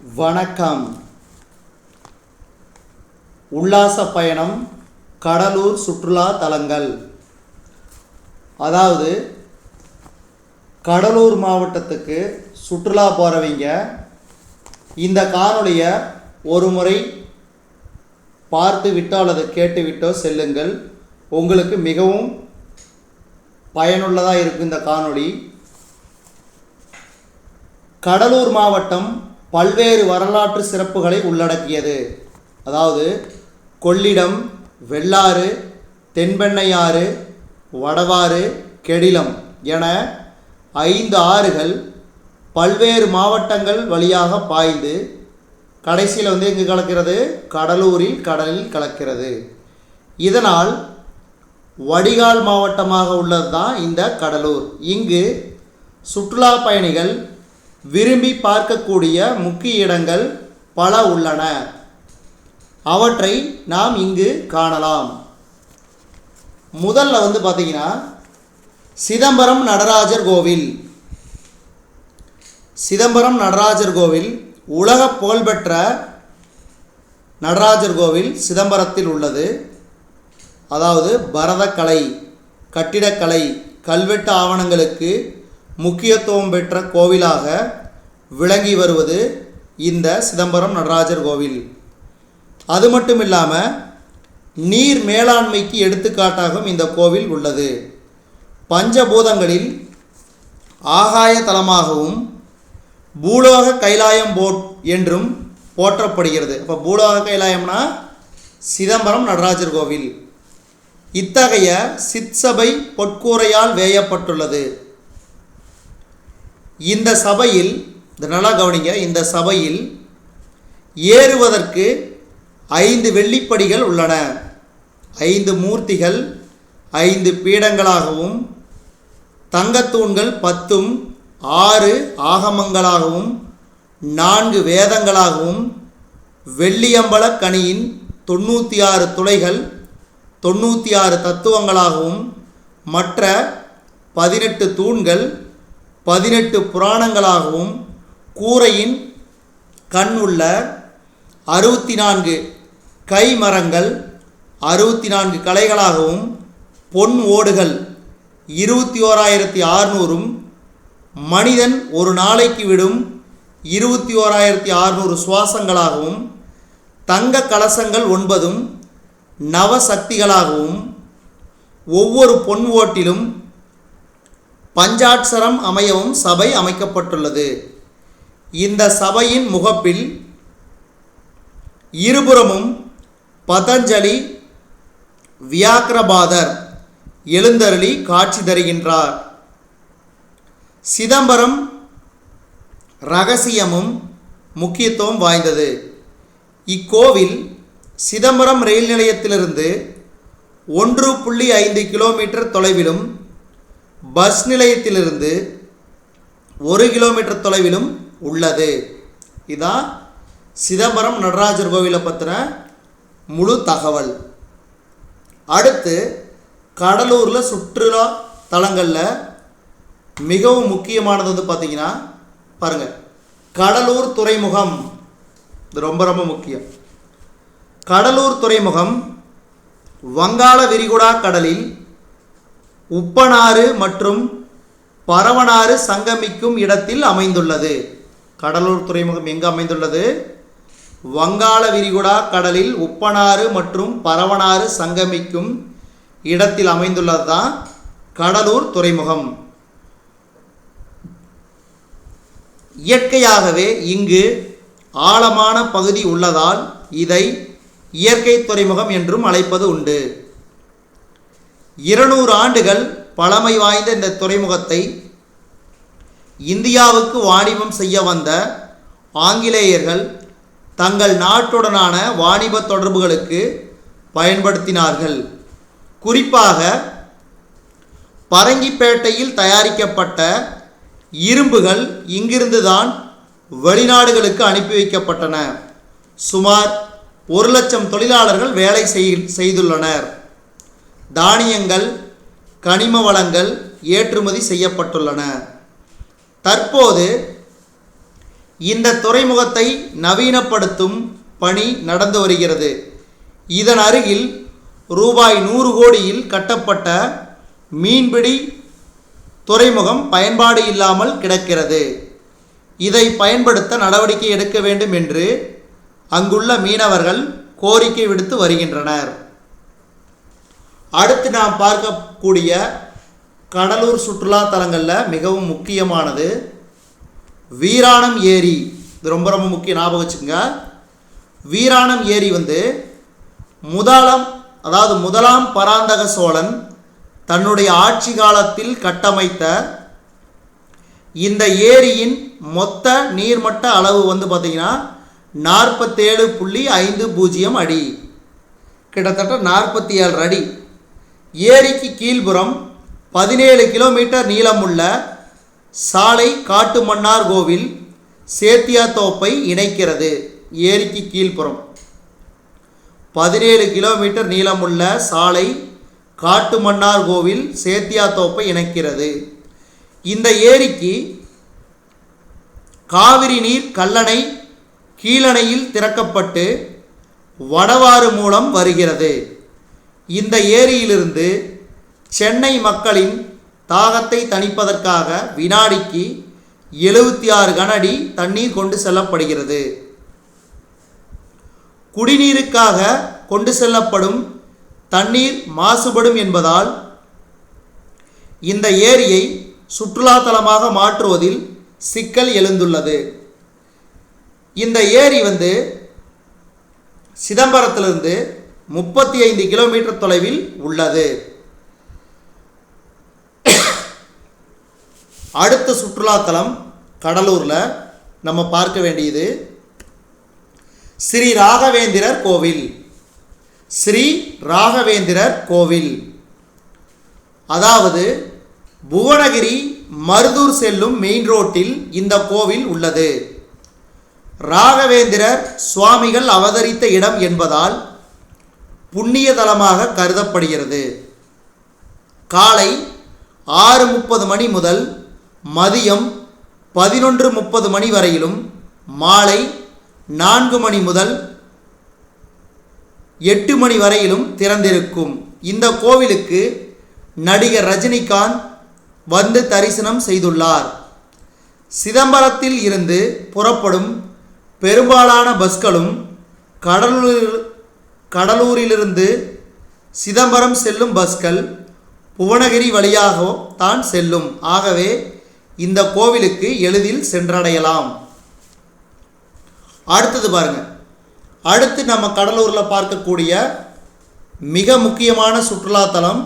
வணக்கம். உல்லாச பயணம் கடலூர் சுற்றுலா தலங்கள். அதாவது கடலூர் மாவட்டத்துக்கு சுற்றுலா போகிறவங்க இந்த காணொலியை ஒரு முறை பார்த்து விட்டோ அல்லது கேட்டுவிட்டோ செல்லுங்கள். உங்களுக்கு மிகவும் பயனுள்ளதாக இருக்கும் இந்த காணொளி. கடலூர் மாவட்டம் பல்வேறு வரலாற்று சிறப்புகளை உள்ளடக்கியது. அதாவது கொள்ளிடம் வெள்ளாறு தென்பெண்ணையாறு வடவாறு கெடிலம் என ஐந்து ஆறுகள் பல்வேறு மாவட்டங்கள் வழியாக பாய்ந்து கடைசியில் வந்து எங்கு கலக்கிறது? கடலூரில் கடலில் கலக்கிறது. இதனால் வடிகால் மாவட்டமாக உள்ளது தான் இந்த கடலூர். இங்கு சுற்றுலா பயணிகள் விரும்பி பார்க்கக்கூடிய முக்கிய இடங்கள் பல உள்ளன. அவற்றை நாம் இங்கு காணலாம். முதல்ல வந்து பார்த்தீங்கன்னா சிதம்பரம் நடராஜர் கோவில். சிதம்பரம் நடராஜர் கோவில் உலக புகழ்பெற்ற நடராஜர் கோவில் சிதம்பரத்தில் உள்ளது. அதாவது பரதக்கலை கட்டிடக்கலை கல்வெட்டு ஆவணங்களுக்கு முக்கியத்துவம் பெற்ற கோவிலாக விளங்கி வருவது இந்த சிதம்பரம் நடராஜர் கோவில். அது மட்டும் இல்லாமல் நீர் மேலாண்மைக்கு எடுத்துக்காட்டாகவும் இந்த கோவில் உள்ளது. பஞ்சபூதங்களில் ஆகாய தலமாகவும் பூலோக கைலாயம் போட் என்றும் போற்றப்படுகிறது. இப்போ பூலோக கைலாயம்னா சிதம்பரம் நடராஜர் கோவில். இத்தகைய சிற்சபை பொற்கூரையால் வேயப்பட்டுள்ளது. இந்த சபையில் இந்த நல்லா கவனிங்க இந்த சபையில் ஏறுவதற்கு ஐந்து வெள்ளிப்படிகள் உள்ளன. ஐந்து மூர்த்திகள் ஐந்து பீடங்களாகவும் தங்கத்தூண்கள் பத்தும் ஆறு ஆகமங்களாகவும் நான்கு வேதங்களாகவும் வெள்ளியம்பல கனியின் தொண்ணூற்றி ஆறு துளைகள் தொண்ணூற்றி ஆறு தத்துவங்களாகவும் மற்ற பதினெட்டு தூண்கள் பதினெட்டு புராணங்களாகவும் கூரையின் கண் உள்ள அறுபத்தி நான்கு கை மரங்கள் அறுபத்தி நான்கு கலைகளாகவும் பொன் ஓடுகள் இருபத்தி ஓராயிரத்தி ஆறுநூறும் மனிதன் ஒரு நாளைக்கு விடும் இருபத்தி ஓராயிரத்தி ஆறுநூறு சுவாசங்களாகவும் தங்க கலசங்கள் ஒன்பதும் நவசக்திகளாகவும் ஒவ்வொரு பொன் ஓட்டிலும் பஞ்சாட்சரம் அமையவும் சபை அமைக்கப்பட்டுள்ளது. இந்த சபையின் முகப்பில் இருபுறமும் பதஞ்சலி வியாக்கிரபாதர் எழுந்தருளி காட்சி தருகின்றார். சிதம்பரம் ரகசியமும் முக்கியத்துவம் வாய்ந்தது. இக்கோவில் சிதம்பரம் ரயில் நிலையத்திலிருந்து ஒன்று புள்ளி ஐந்து கிலோமீட்டர் தொலைவிலும் பஸ் நிலையத்திலிருந்து ஒரு கிலோமீட்டர் தொலைவிலும் உள்ளது. இதான் சிதம்பரம் நடராஜர் கோவிலை பற்றின முழு தகவல். அடுத்து கடலூரில் சுற்றுலா தலங்களில் மிகவும் முக்கியமானது வந்து பார்த்திங்கன்னா பாருங்கள் கடலூர் துறைமுகம். இது ரொம்ப ரொம்ப முக்கியம். கடலூர் துறைமுகம் வங்காள விரிகுடா கடலில் உப்பனாறு மற்றும் பரவனாறு சங்கமிக்கும் இடத்தில் அமைந்துள்ளது. கடலூர் துறைமுகம் எங்கு அமைந்துள்ளது? வங்காள விரிகுடா கடலில் உப்பனாறு மற்றும் பரவனாறு சங்கமிக்கும் இடத்தில் அமைந்துள்ளது தான் கடலூர் துறைமுகம். இயற்கையாகவே இங்கு ஆழமான பகுதி உள்ளதால் இதை இயற்கை துறைமுகம் என்றும் அழைப்பது உண்டு. இருநூறு ஆண்டுகள் பழமை வாய்ந்த இந்த துறைமுகத்தை இந்தியாவுக்கு வாணிபம் செய்ய வந்த ஆங்கிலேயர்கள் தங்கள் நாட்டுடனான வாணிப தொடர்புகளுக்கு பயன்படுத்தினார்கள். குறிப்பாக பரங்கிப்பேட்டையில் தயாரிக்கப்பட்ட இரும்புகள் இங்கிருந்துதான் வெளிநாடுகளுக்கு அனுப்பி வைக்கப்பட்டன. சுமார் ஒரு லட்சம் தொழிலாளர்கள் வேலை செய்- செய்துள்ளனர். தானியங்கள் கனிம வளங்கள் ஏற்றுமதி செய்யப்பட்டுள்ளன. தற்போது இந்த துறைமுகத்தை நவீனப்படுத்தும் பணி நடந்து வருகிறது. இதன் அருகில் ரூபாய் நூறு கோடியில் கட்டப்பட்ட மீன்பிடி துறைமுகம் பயன்பாடு இல்லாமல் கிடக்கிறது. இதை பயன்படுத்த நடவடிக்கை எடுக்க வேண்டும் என்று அங்குள்ள மீனவர்கள் கோரிக்கை விடுத்து வருகின்றனர். அடுத்து நாம் பார்க்கக்கூடிய கடலூர் சுற்றுலா தலங்களில் மிகவும் முக்கியமானது வீராணம் ஏரி. இது ரொம்ப ரொம்ப முக்கிய ஞாபகம் வச்சுக்கோங்க. வீராணம் ஏரி வந்து முதலாம் அதாவது முதலாம் பராந்தக சோழன் தன்னுடைய ஆட்சி காலத்தில் கட்டமைத்த இந்த ஏரியின் மொத்த நீர்மட்ட அளவு வந்து பார்த்திங்கன்னா நாற்பத்தேழு புள்ளி ஐந்து பூஜ்ஜியம் அடி. கிட்டத்தட்ட நாற்பத்தி ஏழு அடி. ஏரிக்கு கீழ்புறம் பதினேழு கிலோமீட்டர் நீளமுள்ள சாலை காட்டுமன்னார் கோவில் சேத்தியாத்தோப்பை இணைக்கிறது. ஏரிக்கு கீழ்ப்புறம் பதினேழு கிலோமீட்டர் நீளமுள்ள சாலை காட்டுமன்னார் கோவில் சேத்தியாத்தோப்பை இணைக்கிறது. இந்த ஏரிக்கு காவிரி நீர் கல்லணை கீழணையில் திறக்கப்பட்டு வடவாறு மூலம் வருகிறது. இந்த ஏரியிலிருந்து சென்னை மக்களின் தாகத்தை தணிப்பதற்காக வினாடிக்கு எழுபத்தி ஆறு கனஅடி தண்ணீர் கொண்டு செல்லப்படுகிறது. குடிநீருக்காக கொண்டு செல்லப்படும் தண்ணீர் மாசுபடும் என்பதால் இந்த ஏரியை சுற்றுலாத்தலமாக மாற்றுவதில் சிக்கல் எழுந்துள்ளது. இந்த ஏரி வந்து சிதம்பரத்திலிருந்து முப்பத்தி ஐந்து கிலோமீட்டர் தொலைவில் உள்ளது. அடுத்த சுற்றுலாத்தலம் கடலூரில் நம்ம பார்க்க வேண்டியது ஸ்ரீ ராகவேந்திரர் கோவில். ஸ்ரீ ராகவேந்திரர் கோவில். அதாவது புவனகிரி மருதூர் செல்லும் மெயின் ரோட்டில் இந்த கோவில் உள்ளது. ராகவேந்திரர் சுவாமிகள் அவதரித்த இடம் என்பதால் புண்ணிய தலமாக கருதப்படுகிறது. காலை ஆறு முப்பது மணி முதல் மதியம் பதினொன்று முப்பது மணி வரையிலும் மாலை நான்கு மணி முதல் எட்டு மணி வரையிலும் திறந்திருக்கும். இந்த கோவிலுக்கு நடிகர் ரஜினிகாந்த் வந்து தரிசனம் செய்துள்ளார். சிதம்பரத்தில் இருந்து புறப்படும் பெரும்பாலான பஸ்களும் கடலூரில் கடலூரிலிருந்து சிதம்பரம் செல்லும் பஸ்கள் புவனகிரி வழியாக தான் செல்லும். ஆகவே இந்த கோவிலுக்கு எளிதில் சென்றடையலாம். அடுத்தது பாருங்கள் அடுத்து நம்ம கடலூரில் பார்க்கக்கூடிய மிக முக்கியமான சுற்றுலாத்தலம்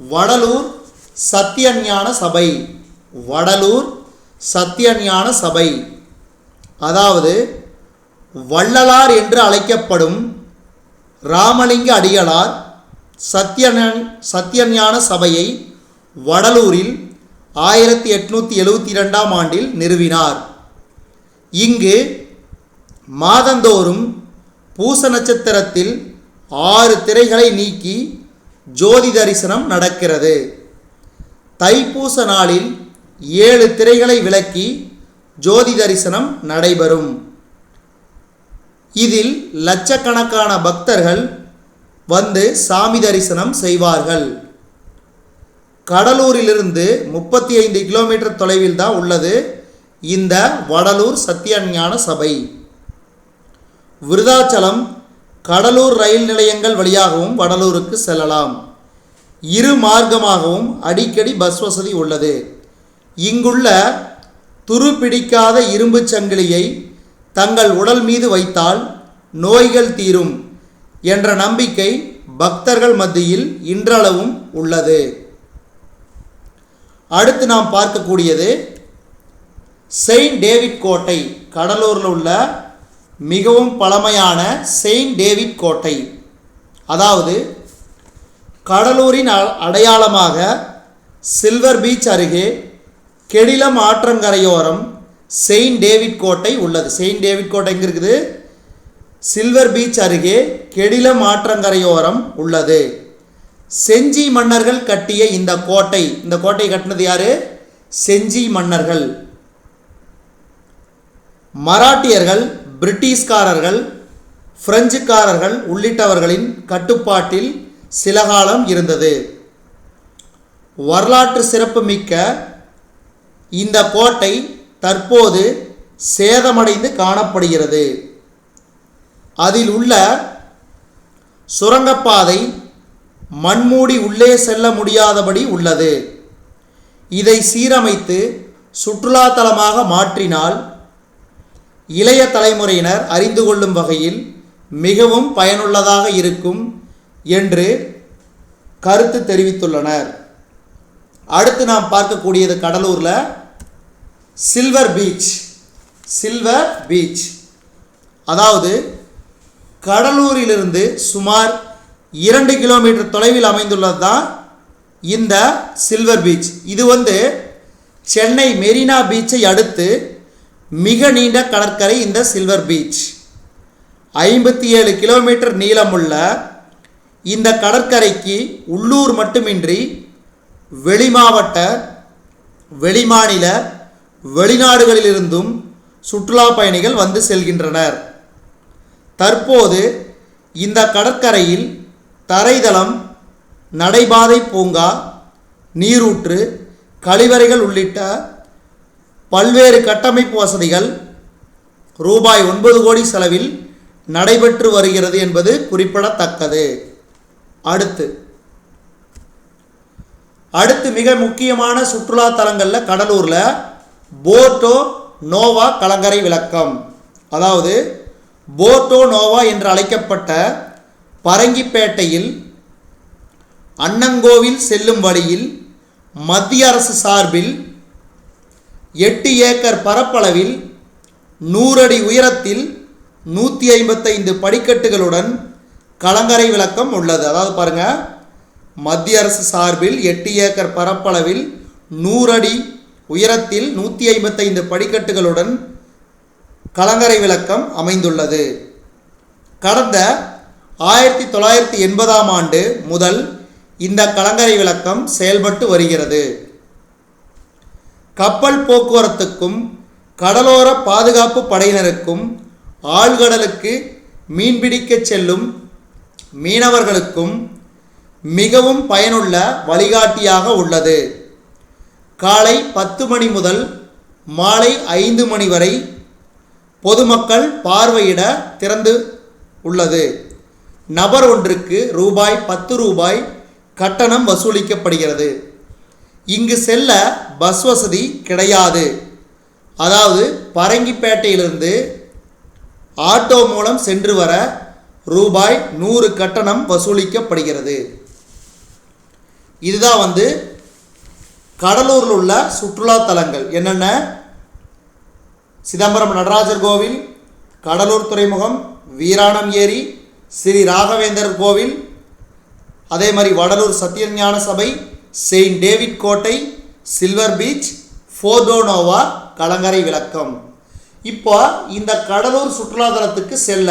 வடலூர் சத்தியஞான சபை. வடலூர் சத்தியஞான சபை. அதாவது வள்ளலார் என்று அழைக்கப்படும் ராமலிங்க அடிகளார் சத்யஞ சத்யஞான சபையை வடலூரில் ஆயிரத்தி எட்நூற்றி எழுவத்தி ரெண்டாம் ஆண்டில் நிறுவினார். இங்கு மாதந்தோறும் பூச நட்சத்திரத்தில் ஆறு திரைகளை நீக்கி ஜோதி தரிசனம் நடக்கிறது. தைப்பூச நாளில் ஏழு திரைகளை விலக்கி ஜோதி தரிசனம் நடைபெறும். இதில் லட்சக்கணக்கான பக்தர்கள் வந்து சாமி தரிசனம் செய்வார்கள். கடலூரிலிருந்து முப்பத்தி ஐந்து கிலோமீட்டர் தொலைவில் தான் உள்ளது இந்த வடலூர் சத்தியஞான சபை. விருதாச்சலம் கடலூர் ரயில் நிலையங்கள் வழியாகவும் வடலூருக்கு செல்லலாம். இரு மார்க்கமாகவும் அடிக்கடி பஸ் வசதி உள்ளது. இங்குள்ள துரு பிடிக்காத சங்கிலியை தங்கள் உடல் மீது வைத்தால் நோய்கள் தீரும் என்ற நம்பிக்கை பக்தர்கள் மத்தியில் இன்றளவும் உள்ளது. அடுத்து நாம் பார்க்கக்கூடியது செயின்ட் டேவிட் கோட்டை. கடலூரில் உள்ள மிகவும் பழமையான செயின்ட் டேவிட் கோட்டை. அதாவது கடலூரின் அ- அடையாளமாக சில்வர் பீச் அருகே கெடிலம் ஆற்றங்கரையோரம் செயின்ட் டேவிட் கோட்டை உள்ளது. செயின்ட் டேவிட் கோட்டை எங்கே இருக்குது? சில்வர் பீச் அருகே கெடிலம் ஆற்றங்கரையோரம் உள்ளது. செஞ்சி மன்னர்கள் கட்டிய இந்த கோட்டை. இந்த கோட்டை கட்டினது யாரு? செஞ்சி மன்னர்கள். மராட்டியர்கள் பிரிட்டிஷ்காரர்கள் பிரெஞ்சுக்காரர்கள் உள்ளிட்டவர்களின் கட்டுப்பாட்டில் சில காலம் இருந்தது. வரலாற்று சிறப்புமிக்க இந்த கோட்டை தற்போது சேதமடைந்து காணப்படுகிறது. அதில் உள்ள சுரங்கப்பாதை மண்மூடி உள்ளே செல்ல முடியாதபடி உள்ளது. இதை சீரமைத்து சுற்றுலாத்தலமாக மாற்றினால் இளைய தலைமுறையினர் அறிந்து கொள்ளும் வகையில் மிகவும் பயனுள்ளதாக இருக்கும் என்று கருத்து தெரிவித்துள்ளனர். அடுத்து நாம் பார்க்கக்கூடியது கடலூரில் சில்வர் பீச் சில்வர் பீச் அதாவது கடலூரிலிருந்து சுமார் இரண்டு கிலோமீட்டர் தொலைவில் அமைந்துள்ளது தான் இந்த சில்வர் பீச் இது வந்து சென்னை மெரினா பீச்சை அடுத்து மிக நீண்ட கடற்கரை இந்த சில்வர் பீச் ஐம்பத்தி ஏழு கிலோமீட்டர் நீளமுள்ள இந்த கடற்கரைக்கு உள்ளூர் மட்டுமின்றி வெளிமாவட்ட வெளிமாநில வெளிநாடுகளிலிருந்தும் சுற்றுலா பயணிகள் வந்து செல்கின்றனர். தற்போது இந்த கடற்கரையில் தரைதளம் நடைபாதை பூங்கா நீரூற்று கழிவறைகள் உள்ளிட்ட பல்வேறு கட்டமைப்பு வசதிகள் ரூபாய் ஒன்பது கோடி செலவில் நடைபெற்று வருகிறது என்பது குறிப்பிடத்தக்கது. அடுத்து அடுத்து மிக முக்கியமான சுற்றுலா தலங்களில் கடலூரில் போர்டோ நோவா கலங்கரை விளக்கம். அதாவது போர்டோ நோவா என்று அழைக்கப்பட்ட பரங்கிப்பேட்டையில் அன்னங்கோவில் செல்லும் வழியில் மத்திய அரசு சார்பில் எட்டு ஏக்கர் பரப்பளவில் நூறடி உயரத்தில் நூற்றி ஐம்பத்தைந்து படிக்கட்டுகளுடன் கலங்கரை விளக்கம் உள்ளது. அதாவது பாருங்க மத்திய அரசு சார்பில் எட்டு ஏக்கர் பரப்பளவில் நூறடி உயரத்தில் நூற்றி ஐம்பத்தைந்து படிக்கட்டுகளுடன் கலங்கரை விளக்கம் அமைந்துள்ளது. கடந்த ஆயிரத்தி தொள்ளாயிரத்தி எண்பதாம் ஆண்டு முதல் இந்த கலங்கரை விளக்கம் செயல்பட்டு வருகிறது. கப்பல் போக்குவரத்துக்கும் கடலோர பாதுகாப்பு படையினருக்கும் ஆழ்கடலுக்கு மீன்பிடிக்கச் செல்லும் மீனவர்களுக்கும் மிகவும் பயனுள்ள வழிகாட்டியாக உள்ளது. காலை பத்து மணி முதல் மாலை ஐந்து மணி வரை பொதுமக்கள் பார்வையிட திறந்து உள்ளது. நபர் ஒன்றுக்கு ரூபாய் பத்து ரூபாய் கட்டணம் வசூலிக்கப்படுகிறது. இங்கு செல்ல பஸ் வசதி கிடையாது. அதாவது பரங்கிப்பேட்டையிலிருந்து ஆட்டோ மூலம் சென்று வர ரூபாய் நூறு கட்டணம் வசூலிக்கப்படுகிறது. இதுதான் வந்து கடலூரில் உள்ள சுற்றுலா தலங்கள் என்னென்ன? சிதம்பரம் நடராஜர் கோவில் கடலூர் துறைமுகம் வீராணம் ஏரி ஸ்ரீ ராகவேந்தர் கோவில் அதே மாதிரி வடலூர் சத்யஞான சபை செயின்ட் டேவிட் கோட்டை சில்வர் பீச் ஃபோர்டோனோவா கலங்கரை விளக்கம். இப்போ இந்த கடலூர் சுற்றுலாத்தலத்துக்கு செல்ல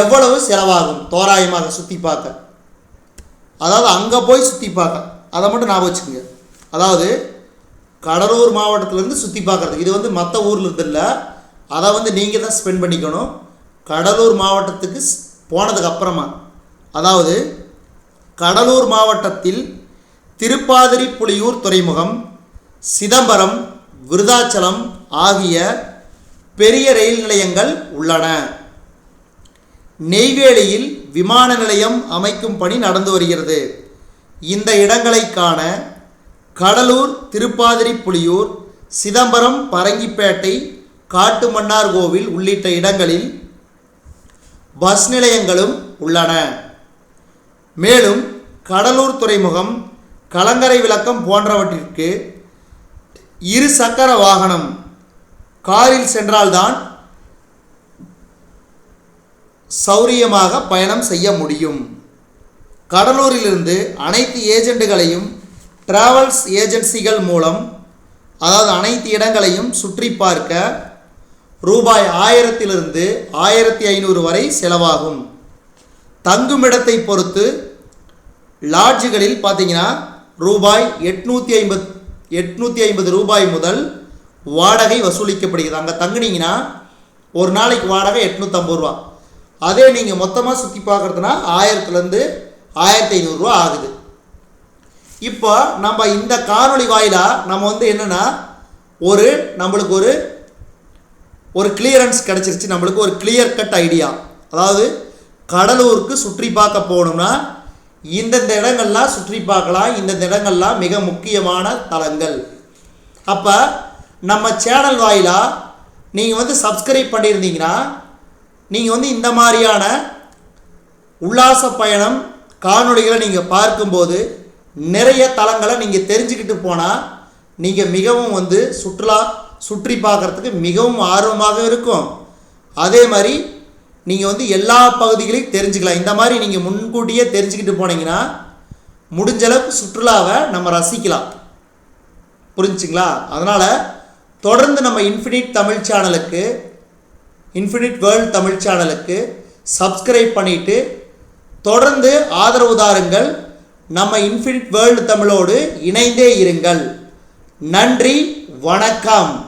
எவ்வளவு செலவாகும்? தோராயமாக சுற்றி பார்க்க. அதாவது அங்கே போய் சுற்றி பார்க்க. அதை மட்டும் ஞாபகம் வச்சுக்கோங்க. அதாவது கடலூர் மாவட்டத்திலேருந்து சுற்றி பார்க்குறது. இது வந்து மற்ற ஊரில் இருந்து இல்லை. அதை வந்து நீங்கள் தான் ஸ்பெண்ட் பண்ணிக்கணும். கடலூர் மாவட்டத்துக்கு போனதுக்கு அப்புறமா. அதாவது கடலூர் மாவட்டத்தில் திருப்பாதிரி புலியூர் துறைமுகம் சிதம்பரம் விருதாச்சலம் ஆகிய பெரிய ரயில் நிலையங்கள் உள்ளன. நெய்வேலியில் விமான நிலையம் அமைக்கும் பணி நடந்து வருகிறது. இந்த இடங்களை காண கடலூர் திருப்பாதிரி புலியூர் சிதம்பரம் பரங்கிப்பேட்டை காட்டுமன்னார்கோவில் உள்ளிட்ட இடங்களில் பஸ் நிலையங்களும் உள்ளன. மேலும் கடலூர் துறைமுகம் கலங்கரை விளக்கம் போன்றவற்றிற்கு இரு சக்கர வாகனம் காரில் சென்றால்தான் சௌரியமாக பயணம் செய்ய முடியும். கடலூரிலிருந்து அனைத்து ஏஜெண்டுகளையும் டிராவல்ஸ் ஏஜென்சிகள் மூலம் அதாவது அனைத்து இடங்களையும் சுற்றி பார்க்க ரூபாய் ஆயிரத்திலிருந்து ஆயிரத்தி ஐநூறு வரை செலவாகும். தங்குமிடத்தை பொறுத்து லாட்ஜுகளில் பார்த்தீங்கன்னா ரூபாய் எட்நூற்றி ஐம்பத் எட்நூற்றி ஐம்பது ரூபாய் முதல் வாடகை வசூலிக்கப்படுகிறது. அங்கே தங்குனீங்கன்னா ஒரு நாளைக்கு வாடகை எட்நூற்றம்பது ரூபா. அதே நீங்கள் மொத்தமாக சுற்றி பார்க்குறதுனா ஆயிரத்துலேருந்து ஆயிரத்தி ஐநூறுரூவா ஆகுது. இப்போ நம்ம இந்த காணொளி வாயிலாக நம்ம வந்து என்னென்னா ஒரு நம்மளுக்கு ஒரு ஒரு கிளியரன்ஸ் கிடச்சிருச்சு. நம்மளுக்கு ஒரு கிளியர் கட் ஐடியா அதாவது கடலூருக்கு சுற்றி பார்க்க போகணும்னா இந்தந்த இடங்கள்லாம் சுற்றி பார்க்கலாம். இந்தந்த இடங்கள்லாம் மிக முக்கியமான தலங்கள். அப்போ நம்ம சேனல் வாயிலாக நீங்கள் வந்து சப்ஸ்கிரைப் பண்ணியிருந்தீங்கன்னா நீங்கள் வந்து இந்த மாதிரியான உல்லாச பயணம் காணொலிகளை நீங்கள் பார்க்கும்போது நிறைய தலங்களை நீங்கள் தெரிஞ்சுக்கிட்டு போனால் நீங்கள் மிகவும் வந்து சுற்றுலா சுற்றி பார்க்குறதுக்கு மிகவும் ஆர்வமாக இருக்கும். அதே மாதிரி நீங்கள் வந்து எல்லா பகுதிகளையும் தெரிஞ்சுக்கலாம். இந்த மாதிரி நீங்கள் முன்கூட்டியே தெரிஞ்சுக்கிட்டு போனீங்கன்னா முடிஞ்ச அளவுக்கு சுற்றுலாவை நம்ம ரசிக்கலாம். புரிஞ்சுங்களா? அதனால் தொடர்ந்து நம்ம இன்ஃபினிட் தமிழ் சேனலுக்கு இன்ஃபினிட் வேர்ல்ட் தமிழ் சேனலுக்கு சப்ஸ்கிரைப் பண்ணிவிட்டு தொடர்ந்து ஆதரவு தாருங்கள். நம்ம இன்ஃபினிட் வேர்ல்டு தமிழோடு இணைந்தே இருங்கள். நன்றி வணக்கம்.